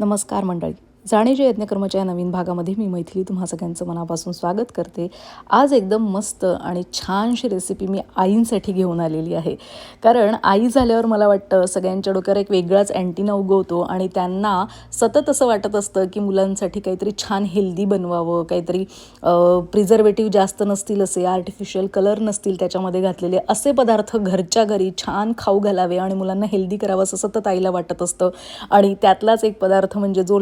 नमस्कार मंडळी. जाणीचे यज्ञकर्माच्या या नवीन भागामध्ये मी मैथिली तुम्हा सगळ्यांचं मनापासून स्वागत करते. आज एकदम मस्त आणि छानशी रेसिपी मी आईंसाठी घेऊन आलेली आहे. कारण आई झाल्यावर मला वाटतं सगळ्यांच्या डोक्यावर एक वेगळाच अँटीना उगवतो आणि त्यांना सतत असं वाटत असतं की मुलांसाठी काहीतरी छान हेल्दी बनवावं काहीतरी प्रिझर्वेटिव्ह जास्त नसतील असे आर्टिफिशियल कलर नसतील त्याच्यामध्ये घातलेले असे पदार्थ घरच्या घरी छान खाऊ घालावे आणि मुलांना हेल्दी करावं असं सतत आईला वाटत असतं. आणि त्यातलाच एक पदार्थ म्हणजे जो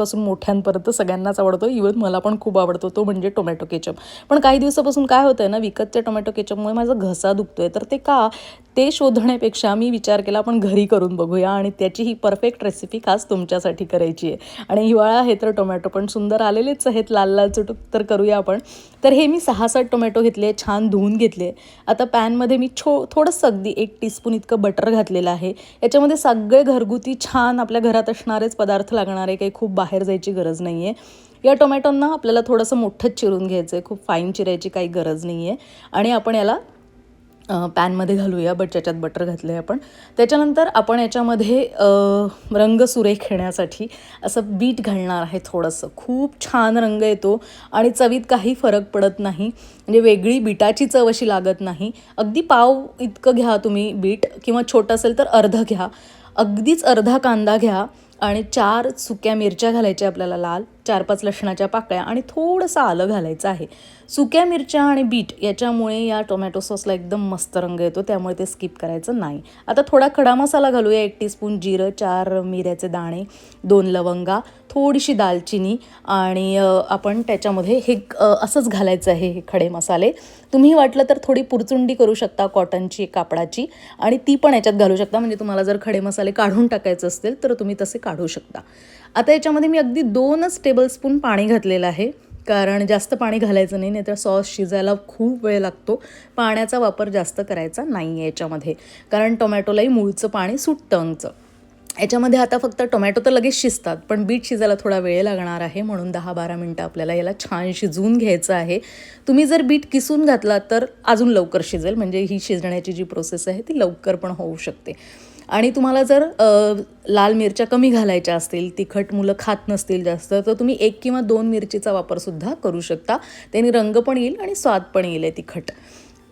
लहानांपासून मोठ्यांपर्यंत सगळ्यांनाच आवडतो. इवन मला पण खूप आवडतो. तो म्हणजे टोमॅटो केचप. पण काही दिवसापासून काय होतं आहे ना विकतच्या टोमॅटो केचपमुळे माझा घसा दुखतोय. तर ते का? ते शोधण्यापेक्षा मी विचार केला आपण घरी करून बघूया आणि त्याची ही परफेक्ट रेसिपी खास तुमच्यासाठी करायची आहे. आणि हिवाळा आहे तर टोमॅटो पण सुंदर आलेलेच आहेत. लाल लाल चुटूक तर करूया आपण. तर हे मी सहा सात टोमॅटो घेतले छान धुवून घेतले. आता पॅनमध्ये मी छो थोडंसं अगदी एक टीस्पून इतकं बटर घातलेलं आहे. याच्यामध्ये सगळे घरगुती छान आपल्या घरात असणारेच पदार्थ लागणारे काही खूप बाहेर बाहेर जायची गरज नाही आहे या टोमॅटोंना आपल्याला थोडंसं मोठंच चिरून घ्यायचं आहे खूप फाईन चिरायची काही गरज नाही आहे आणि आपण याला पॅनमध्ये घालूया बट त्याच्यात बटर घातलं आहे आपण. त्याच्यानंतर आपण याच्यामध्ये रंग सुरेख येण्यासाठी असं बीट घालणार आहे थोडंसं. खूप छान रंग येतो आणि चवीत काही फरक पडत नाही. म्हणजे वेगळी बीटाची चव अशी लागत नाही. अगदी पाव इतकं घ्या तुम्ही बीट किंवा छोटं असेल तर अर्धं घ्या. अगदीच अर्धा कांदा घ्या. आणि चार सुक्या मिरच्या घालायच्या आपल्याला लाल. चार पाच लसणाच्या पाकळ्या आणि थोडंसं आलं घालायचं आहे. सुक्या मिरच्या आणि बीट याच्यामुळे या टोमॅटो सॉसला एकदम मस्त रंग येतो त्यामुळे ते स्किप करायचं नाही. आता थोडा खडा मसाला घालूया एक टीस्पून जिरं चार मिऱ्याचे दाणे दोन लवंगा थोडीशी दालचिनी आणि आपण त्याच्यामध्ये हे असंच घालायचं आहे हे खडे मसाले. तुम्ही वाटलं तर थोडी पुरचुंडी करू शकता कॉटनची कापडाची आणि ती पण याच्यात घालू शकता. म्हणजे तुम्हाला जर खडे मसाले काढून टाकायचे असतील तर तुम्ही तसे काढू शकता. आता याच्यामध्ये मी अगदी दोनच टेबलस्पून पाणी घातलेलं आहे. कारण जास्त पाणी घालायचं नाही नाहीतर सॉस शिजायला खूप वेळ लागतो. पाण्याचा वापर जास्त करायचा नाही आहे याच्यामध्ये. कारण टोमॅटोलाही मूळचं पाणी सुटतं अंगचं याच्यामध्ये आता फक्त टोमॅटो तर लगेच शिजतात पण बीट शिजायला थोडा वेळ लागणार आहे. म्हणून दहा बारा मिनटं आपल्याला याला छान शिजवून घ्यायचं आहे. तुम्ही जर बीट किसून घातला तर अजून लवकर शिजेल. म्हणजे ही शिजण्याची जी प्रोसेस आहे ती लवकर पण होऊ शकते. आणि तुम्हाला जर लाल मिरच्या कमी घालायच्या असतील तिखट मुलं खात नसतील जास्त तर तुम्ही एक किंवा दोन मिरचीचा वापरसुद्धा करू शकता. त्याने रंग पण येईल आणि स्वाद पण येईल आहे तिखट.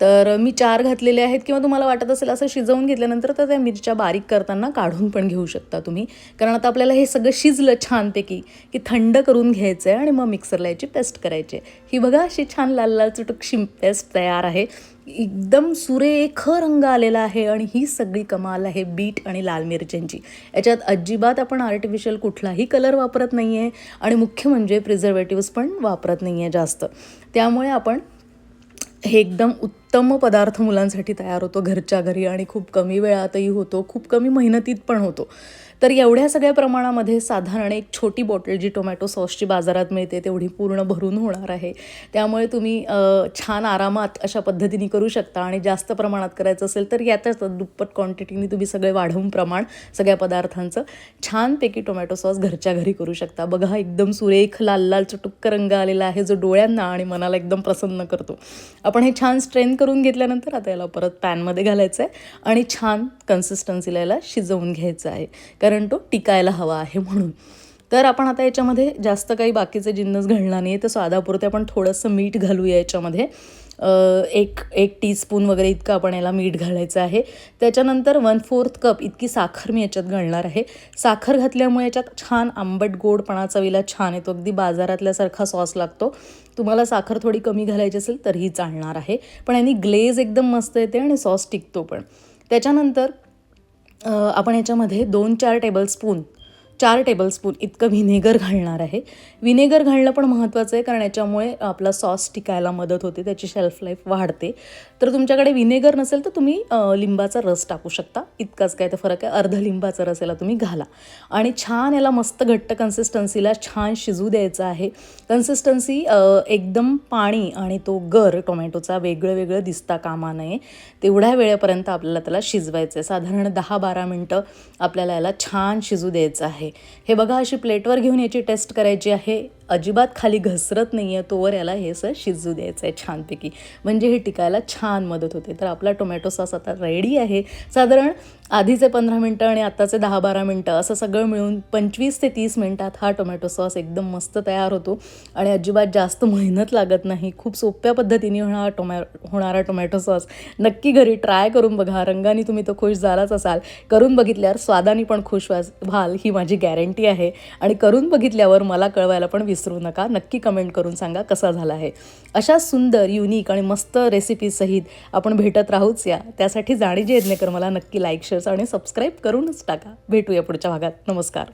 तर मी चार घातलेले आहेत किंवा तुम्हाला वाटत असेल असं शिजवून घेतल्यानंतर तर त्या मिरच्या बारीक करताना काढून पण घेऊ शकता तुम्ही. कारण आता आपल्याला हे सगळं शिजलं छानपैकी की थंड करून घ्यायचं आहे आणि मग मिक्सरला याची पेस्ट करायची आहे. ही बघा अशी छान लाल लाल शिम पेस्ट तयार आहे. एकदम सुरेख रंग आलेला आहे आणि ही सगळी कमाल आहे बीट आणि लाल मिरच्यांची. याच्यात अजिबात आपण आर्टिफिशियल कुठलाही कलर वापरत नाही आहे आणि मुख्य म्हणजे प्रिझर्वेटिव्स पण वापरत नाही आहे जास्त. त्यामुळे आपण हे एकदम उत्तम पदार्थ मुलांसाठी तयार होतो. घरच्या घरी आणि खूप कमी वेळातही होतो. खूप कमी मेहनतीत पण होतो. तर एवढ्या सगळ्या प्रमाणामध्ये साधारण एक छोटी बॉटल जी टोमॅटो सॉसची बाजारात मिळते तेवढी पूर्ण भरून होणार आहे. त्यामुळे तुम्ही छान आरामात अशा पद्धतीने करू शकता आणि जास्त प्रमाणात करायचं असेल तर यातच दुप्पट क्वांटिटीने तुम्ही सगळे वाढवून प्रमाण सगळ्या पदार्थांचं छानपैकी टोमॅटो सॉस घरच्या घरी करू शकता. बघा एकदम सुरेख लाल लाल चटुक्क रंग आलेला आहे जो डोळ्यांना आणि मनाला एकदम प्रसन्न करतो. आपण हे छान स्ट्रेन करून घेतल्यानंतर आता याला परत पॅनमध्ये घालायचं आहे आणि छान कन्सिस्टन्सीला याला शिजवून घ्यायचं आहे. कारण कारण तो टिकायला हवा आहे म्हणून. तर आपण आता याच्यामध्ये जास्त काही बाकीचे जिन्नस घालणार नाही. तर स्वादापुरते आपण थोडंसं मीठ घालूया याच्यामध्ये. एक एक टीस्पून वगैरे इतकं आपण याला मीठ घालायचं आहे. त्याच्यानंतर वन फोर्थ कप इतकी साखर मी याच्यात घालणार आहे. साखर घातल्यामुळे याच्यात छान आंबट गोडपणा चवीला छान येतो. अगदी बाजारातल्यासारखा सॉस लागतो. तुम्हाला साखर थोडी कमी घालायची असेल तरीही चालणार आहे. पण यांनी ग्लेज एकदम मस्त येते आणि सॉस टिकतो पण. त्याच्यानंतर आपण याच्यामध्ये दोन चार टेबलस्पून चार टेबलस्पून इतकं व्हिनेगर घालणार आहे. व्हिनेगर घालणं पण महत्त्वाचं आहे कारण याच्यामुळे आपला सॉस टिकायला मदत होते त्याची शेल्फ लाईफ वाढते. तर तुमच्याकडे व्हिनेगर नसेल तर तुम्ही लिंबाचा रस टाकू शकता. इतकाच काय तर फरक आहे अर्ध लिंबाचा रस याला तुम्ही घाला. आणि छान याला मस्त घट्ट कन्सिस्टन्सीला छान शिजू द्यायचं आहे. कन्सिस्टन्सी एकदम पाणी आणि तो गर टोमॅटोचा वेगळं वेगळं दिसता कामा नये. तेवढ्या वेळेपर्यंत आपल्याला त्याला शिजवायचं आहे साधारण दहा बारा मिनटं आपल्याला याला छान शिजू द्यायचं आहे. हे बघा अशी प्लेटवर घेऊन याची टेस्ट करायची आहे. अजिबात खाली घसरत नाही आहे तोवर याला हे असं शिजू द्यायचं आहे छानपैकी. म्हणजे हे टिकायला छान मदत होते. तर आपला टोमॅटो सॉस आता रेडी आहे. साधारण आधीचे पंधरा मिनटं आणि आत्ताचे दहा बारा मिनटं असं सगळं मिळून पंचवीस ते तीस मिनटात हा टोमॅटो सॉस एकदम मस्त तयार होतो. आणि अजिबात जास्त मेहनत लागत नाही. खूप सोप्या पद्धतीने होणारा टोमॅ होणारा टोमॅटो सॉस. नक्की घरी ट्राय करून बघा. रंगाने तुम्ही तो खुश झालाच असाल. करून बघितल्यावर स्वादाने पण खुश व्हा व्हाल ही माझी गॅरंटी आहे. आणि करून बघितल्यावर मला कळवायला पण विसरू नका. नक्की कमेंट करून सांगा कसा झाला आहे. अशा सुंदर युनिक आणि मस्त रेसिपीसहित आपण भेटत राहूच या. त्यासाठी जाणीजी यज्ञकर मला नक्की लाईक शेअर्स आणि सबस्क्राईब करूनच टाका. भेटूया पुढच्या भागात. नमस्कार.